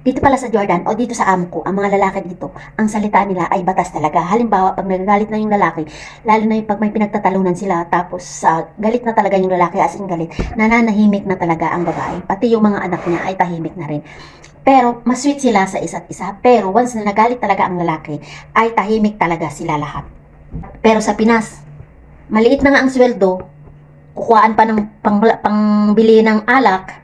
Dito pala sa Jordan o dito sa amo ko, ang mga lalaki dito, ang salita nila ay batas talaga. Halimbawa, pag nagagalit na yung lalaki, lalo na yung pag may pinagtatalunan sila, tapos sa galit na talaga yung lalaki, as in galit, nananahimik na talaga ang babae. Pati yung mga anak niya ay tahimik na rin. Pero, mas sweet sila sa isa't isa. Pero, once na nagalit talaga ang lalaki, ay tahimik talaga sila lahat. Pero sa Pinas, maliit na nga ang sweldo, kukuhaan pa ng pang, pangbili ng alak,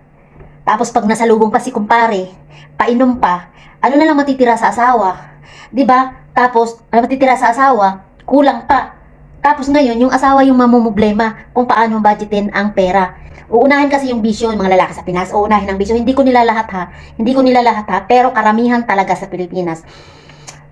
tapos pag nasalubong pa si kumpare, painom pa, ano na lang matitira sa asawa? 'Di ba? Tapos, ano matitira sa asawa? Kulang pa. Tapos ngayon, yung asawa yung mamumblema kung paano budgetin ang pera. Uunahin kasi yung bisyo ng mga lalaki sa Pinas. Uunahin ang bisyo. Hindi ko nila lahat ha. Hindi ko nila lahat ha. Pero karamihan talaga sa Pilipinas.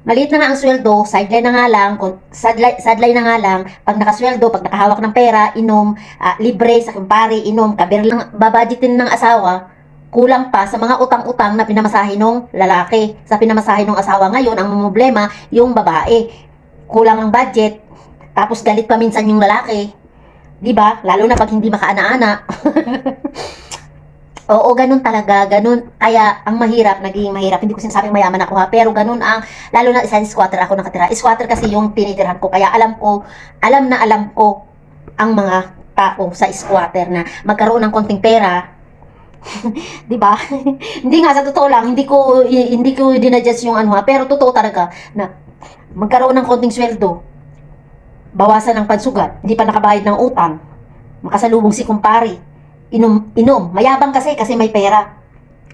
Maliit na nga ang sweldo, sideline na nga lang, sideline, sideline na nga lang, pag nakasweldo, pag nakahawak ng pera, inom, ah, libre sa kumpare, inom, kabir lang, babudgetin ng asawa, kulang pa sa mga utang-utang na pinamasahe ng lalaki. Sa pinamasahe ng asawa ngayon, ang problema, yung babae. Kulang ang budget, tapos galit pa minsan yung lalaki. 'Di ba? Lalo na pag hindi makaana-ana. Oo, ganun talaga, ganun. Kaya, ang mahirap, naging mahirap. Hindi ko sinasabing mayaman ako ha, pero ganun ang, lalo na isa squatter ako nakatira. Squatter kasi yung tinitirhan ko, kaya alam ko, alam na alam ko ang mga tao sa squatter na magkaroon ng konting pera, 'di ba? hindi nga sa totoo lang, hindi ko hindi ko dinadjust yung ano ha, pero totoo talaga na magkaroon ng konting sweldo, bawasan ng pansugat, hindi pa nakabayad ng utang, makasalubong si kumpare, inom, inom, mayabang kasi kasi may pera.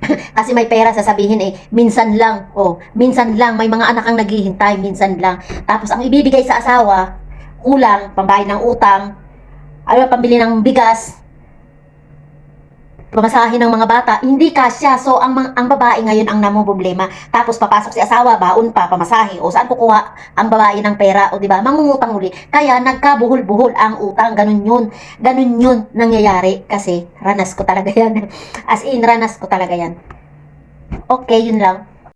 kasi may pera sasabihin eh, minsan lang, oh, minsan lang, may mga anak ang naghihintay, minsan lang. Tapos ang ibibigay sa asawa, kulang, pambayad ng utang, ano, pambili ng bigas, pamasahe ng mga bata, hindi kasya. So, ang, ang babae ngayon ang namumblema. Tapos, papasok si asawa, baon pa, pamasahe. O, saan kukuha ang babae ng pera? O, di ba? Mangungutang uli. Kaya, nagkabuhol-buhol ang utang. Ganun yun. Ganun yun nangyayari. Kasi, ranas ko talaga yan. As in, ranas ko talaga yan. Okay, yun lang.